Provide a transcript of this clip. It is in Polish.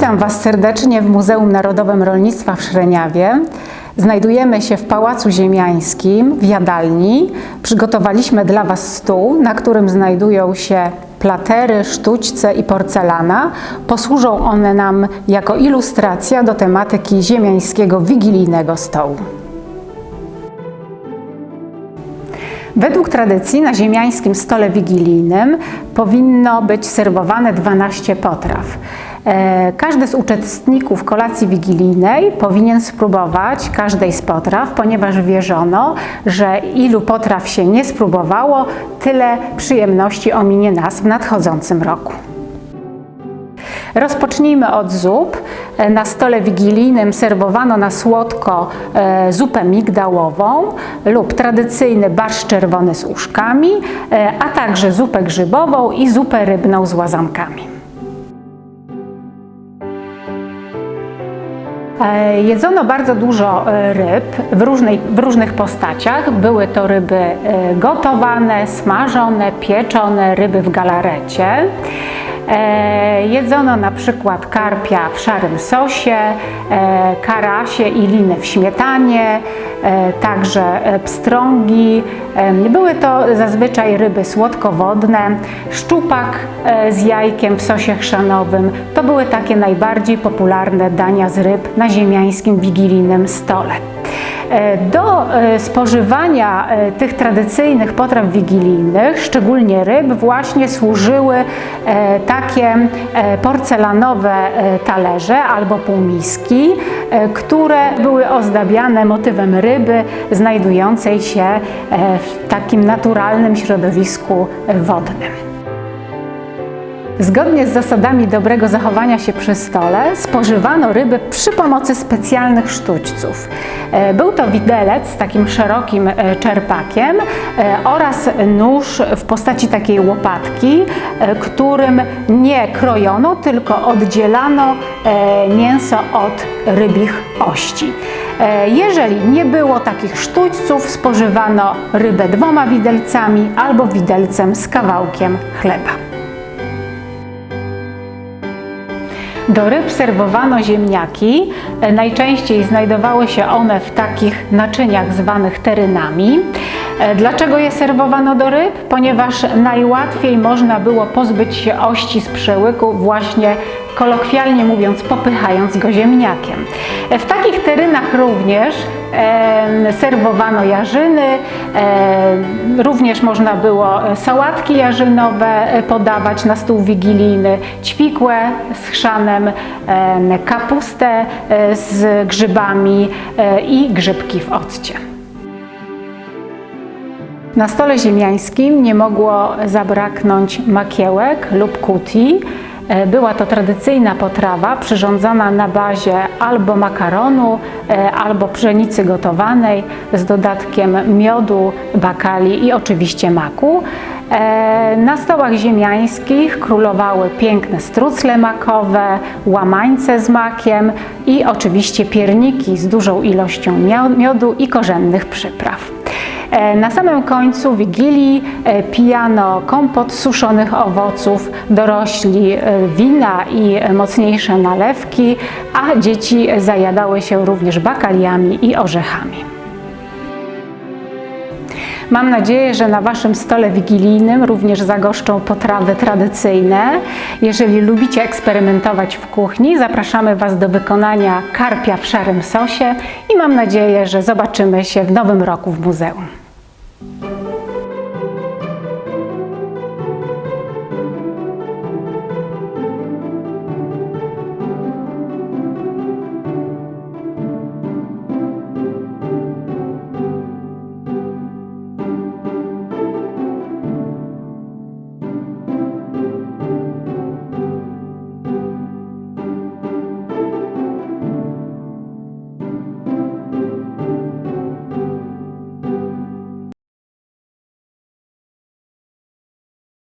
Witam Was serdecznie w Muzeum Narodowym Rolnictwa w Szreniawie. Znajdujemy się w Pałacu Ziemiańskim w jadalni. Przygotowaliśmy dla Was stół, na którym znajdują się platery, sztućce i porcelana. Posłużą one nam jako ilustracja do tematyki ziemiańskiego wigilijnego stołu. Według tradycji na ziemiańskim stole wigilijnym powinno być serwowane 12 potraw. E, Każdy z uczestników kolacji wigilijnej powinien spróbować każdej z potraw, ponieważ wierzono, że ilu potraw się nie spróbowało, tyle przyjemności ominie nas w nadchodzącym roku. Rozpocznijmy od zup. E, Na stole wigilijnym serwowano na słodko e, zupę migdałową lub tradycyjny barszcz czerwony z uszkami, a także zupę grzybową i zupę rybną z łazankami. Jedzono bardzo dużo e, ryb w, różnej, w różnych postaciach. Były to ryby e, gotowane, smażone, pieczone, ryby w galarecie. E, Jedzono na przykład karpia w szarym sosie, e, karasie i liny w śmietanie, e, także pstrągi. Były to zazwyczaj ryby słodkowodne, szczupak z jajkiem w sosie chrzanowym. To były takie najbardziej popularne dania z ryb na ziemiańskim wigilijnym stole. E, Do e, spożywania e, tych tradycyjnych potraw wigilijnych, szczególnie ryb, właśnie służyły takie porcelanowe talerze albo półmiski, które były ozdabiane motywem ryby znajdującej się w takim naturalnym środowisku wodnym. Zgodnie z zasadami dobrego zachowania się przy stole spożywano ryby przy pomocy specjalnych sztućców. E, Był to widelec z takim szerokim e, czerpakiem e, oraz nóż w postaci takiej łopatki, którym nie krojono, tylko oddzielano mięso od rybich ości. Jeżeli nie było takich sztućców, spożywano rybę dwoma widelcami albo widelcem z kawałkiem chleba. Do ryb serwowano ziemniaki. E, Najczęściej znajdowały się one w takich naczyniach zwanych terynami. E, Dlaczego je serwowano do ryb? Ponieważ najłatwiej można było pozbyć się ości z przełyku właśnie kolokwialnie mówiąc popychając go ziemniakiem. E, W takich terynach również serwowano jarzyny, również można było e, sałatki jarzynowe e, podawać na stół wigilijny, ćwikłe z chrzanem, kapustę z grzybami i grzybki w occie. Na stole ziemiańskim nie mogło zabraknąć makiełek lub kuti. E, Była to tradycyjna potrawa przyrządzana na bazie albo makaronu, e, albo pszenicy gotowanej z dodatkiem miodu, bakali i oczywiście maku. E, Na stołach ziemiańskich królowały piękne strucle makowe, łamańce z makiem i oczywiście pierniki z dużą ilością mio- miodu i korzennych przypraw. E, Na samym końcu Wigilii e, pijano kompot suszonych owoców, dorośli e, wina i mocniejsze nalewki, a dzieci zajadały się również bakaliami i orzechami. Mam nadzieję, że na Waszym stole wigilijnym również zagoszczą potrawy tradycyjne. Jeżeli lubicie eksperymentować w kuchni, zapraszamy Was do wykonania karpia w szarym sosie i mam nadzieję, że zobaczymy się w nowym roku w muzeum.